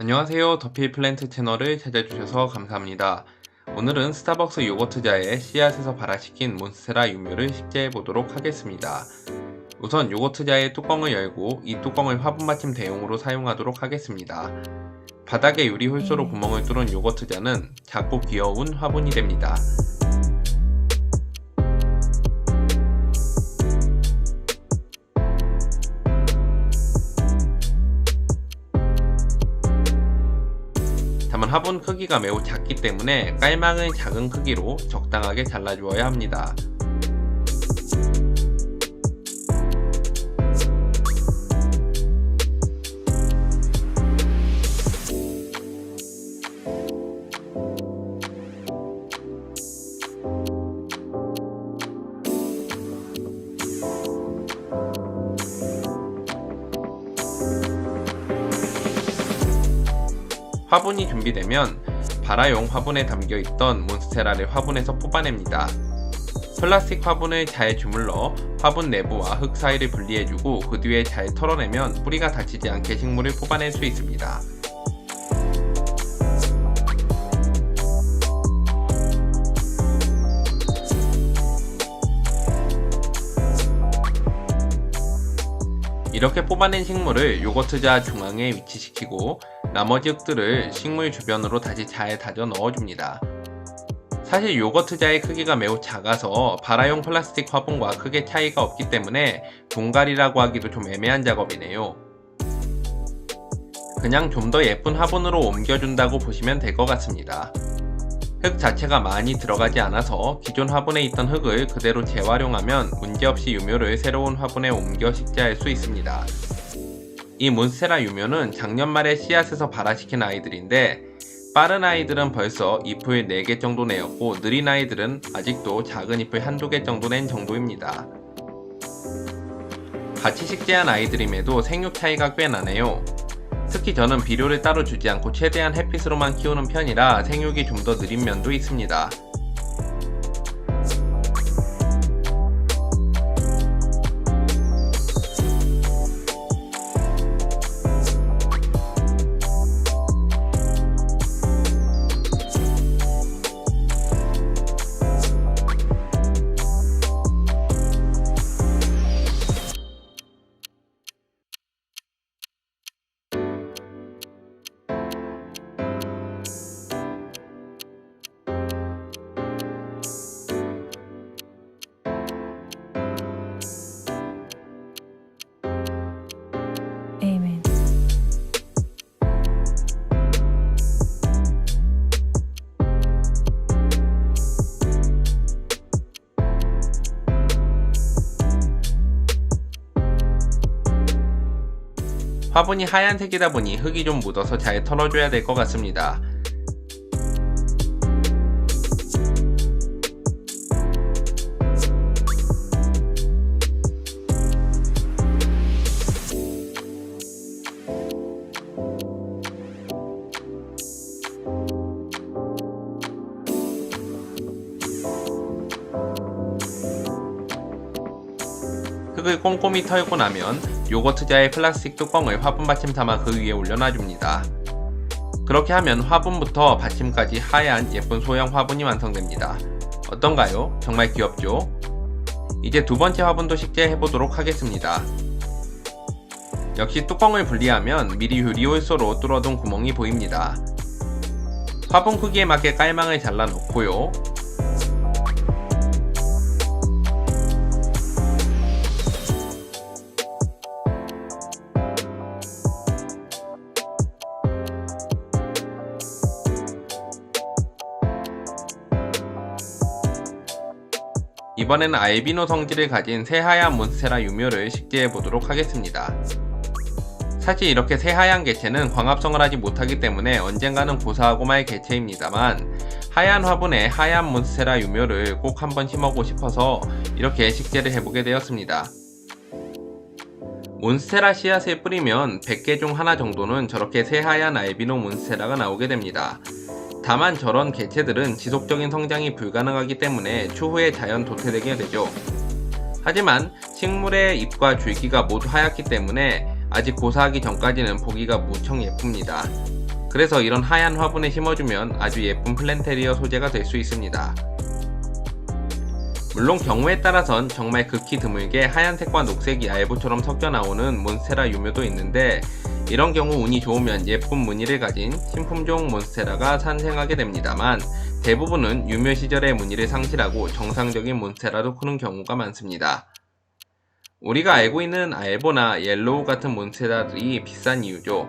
안녕하세요. 더피 플랜트 채널을 찾아주셔서 감사합니다. 오늘은 스타벅스 요거트자의 씨앗에서 발화시킨 몬스테라 유묘를 식재해 보도록 하겠습니다. 우선 요거트 자의 뚜껑을 열고 이 뚜껑을 화분 받침 대용으로 사용하도록 하겠습니다. 바닥에 유리 홀소로 구멍을 뚫은 요거트 자는 작고 귀여운 화분이 됩니다. 화분 크기가 매우 작기 때문에 깔망을 작은 크기로 적당하게 잘라주어야 합니다. 화분이 준비되면 발화용 화분에 담겨있던 몬스테라를 화분에서 뽑아냅니다. 플라스틱 화분을 잘 주물러 화분 내부와 흙 사이를 분리해주고 그 뒤에 잘 털어내면 뿌리가 다치지 않게 식물을 뽑아낼 수 있습니다. 이렇게 뽑아낸 식물을 요거트자 중앙에 위치시키고 나머지 흙들을 식물 주변으로 다시 잘 다져 넣어줍니다. 사실 요거트자의 크기가 매우 작아서 발화용 플라스틱 화분과 크게 차이가 없기 때문에 동갈이라고 하기도 좀 애매한 작업이네요. 그냥 좀 더 예쁜 화분으로 옮겨준다고 보시면 될 것 같습니다. 흙 자체가 많이 들어가지 않아서 기존 화분에 있던 흙을 그대로 재활용하면 문제없이 유묘를 새로운 화분에 옮겨 식재할 수 있습니다. 이 몬스테라 유묘는 작년 말에 씨앗에서 발화시킨 아이들인데 빠른 아이들은 벌써 잎을 4개 정도 내었고 느린 아이들은 아직도 작은 잎을 한두 개 정도 낸 정도입니다. 같이 식재한 아이들임에도 생육 차이가 꽤 나네요. 특히 저는 비료를 따로 주지 않고 최대한 햇빛으로만 키우는 편이라 생육이 좀 더 느린 면도 있습니다. 화분이 하얀색이다 보니 흙이 좀 묻어서 잘 털어줘야 될 것 같습니다. 흙을 꼼꼼히 털고 나면 요거트 자의 플라스틱 뚜껑을 화분 받침 삼아 그 위에 올려놔줍니다. 그렇게 하면 화분부터 받침까지 하얀 예쁜 소형 화분이 완성됩니다. 어떤가요? 정말 귀엽죠? 이제 두 번째 화분도 식재해 보도록 하겠습니다. 역시 뚜껑을 분리하면 미리 유리홀소로 뚫어둔 구멍이 보입니다. 화분 크기에 맞게 깔망을 잘라 놓고요. 이번에는 알비노 성질을 가진 새하얀 몬스테라 유묘를 식재해 보도록 하겠습니다. 사실 이렇게 새하얀 개체는 광합성을 하지 못하기 때문에 언젠가는 고사하고 말 개체입니다만 하얀 화분에 하얀 몬스테라 유묘를 꼭 한번 심어보고 싶어서 이렇게 식재를 해보게 되었습니다. 몬스테라 씨앗을 뿌리면 100개 중 하나 정도는 저렇게 새하얀 알비노 몬스테라가 나오게 됩니다. 다만 저런 개체들은 지속적인 성장이 불가능하기 때문에 추후에 자연 도태되게 되죠. 하지만 식물의 잎과 줄기가 모두 하얗기 때문에 아직 고사하기 전까지는 보기가 무척 예쁩니다. 그래서 이런 하얀 화분에 심어주면 아주 예쁜 플랜테리어 소재가 될 수 있습니다. 물론 경우에 따라선 정말 극히 드물게 하얀색과 녹색이 알보처럼 섞여 나오는 몬스테라 유묘도 있는데 이런 경우 운이 좋으면 예쁜 무늬를 가진 신품종 몬스테라가 탄생하게 됩니다만 대부분은 유묘 시절의 무늬를 상실하고 정상적인 몬스테라로 크는 경우가 많습니다. 우리가 알고 있는 알보나 옐로우 같은 몬스테라들이 비싼 이유죠.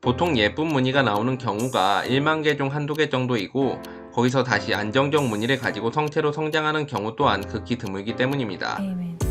보통 예쁜 무늬가 나오는 경우가 1만 개 중 한두 개 정도이고 거기서 다시 안정적 무늬를 가지고 성체로 성장하는 경우 또한 극히 드물기 때문입니다. Amen.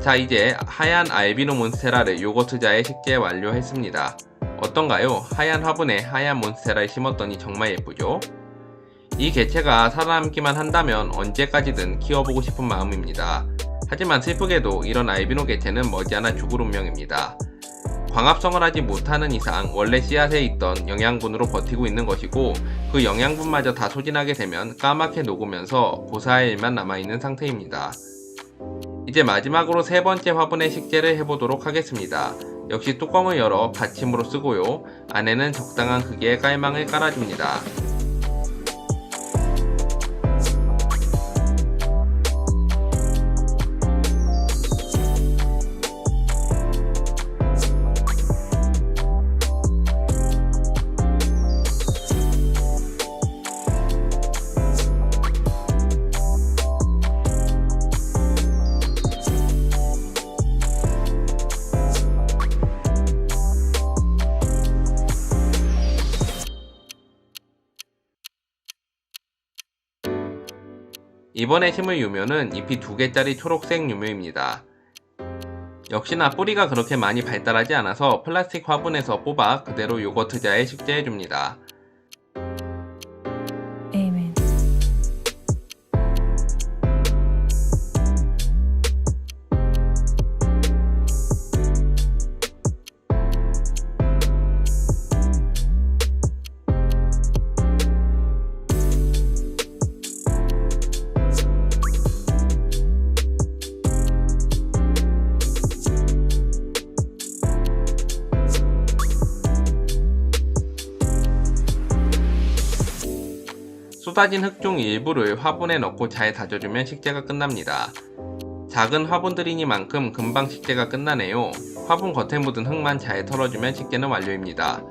자 이제 하얀 알비노 몬스테라를 요거트자에 식재 완료했습니다. 어떤가요? 하얀 화분에 하얀 몬스테라를 심었더니 정말 예쁘죠? 이 개체가 살아남기만 한다면 언제까지든 키워보고 싶은 마음입니다. 하지만 슬프게도 이런 알비노 개체는 머지않아 죽을 운명입니다. 광합성을 하지 못하는 이상 원래 씨앗에 있던 영양분으로 버티고 있는 것이고 그 영양분마저 다 소진하게 되면 까맣게 녹으면서 고사할 일만 남아있는 상태입니다. 이제 마지막으로 세 번째 화분에 식재를 해보도록 하겠습니다. 역시 뚜껑을 열어 받침으로 쓰고요. 안에는 적당한 크기의 깔망을 깔아줍니다. 이번에 심을 유묘는 잎이 두 개짜리 초록색 유묘입니다. 역시나 뿌리가 그렇게 많이 발달하지 않아서 플라스틱 화분에서 뽑아 그대로 요거트자에 식재해줍니다. 쏟아진 흙중 일부를 화분에 넣고 잘 다져주면 식재가 끝납니다. 작은 화분들이니만큼 금방 식재가 끝나네요. 화분 겉에 묻은 흙만 잘 털어주면 식재는 완료입니다.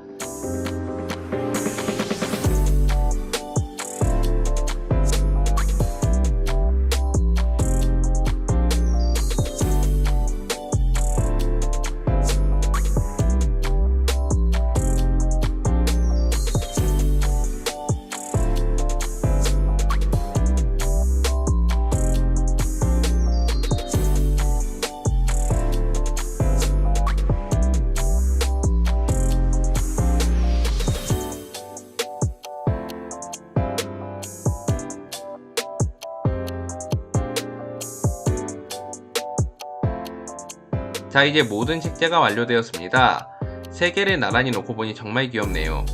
자 이제 모든 식재가 완료되었습니다. 세 개를 나란히 놓고 보니 정말 귀엽네요.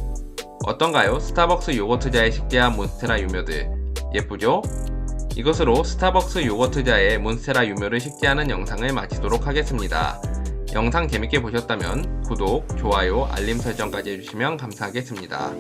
어떤가요? 스타벅스 요거트자에 식재한 몬스테라 유묘들 예쁘죠? 이것으로 스타벅스 요거트자에 몬스테라 유묘를 식재하는 영상을 마치도록 하겠습니다. 영상 재밌게 보셨다면 구독, 좋아요, 알림 설정까지 해주시면 감사하겠습니다.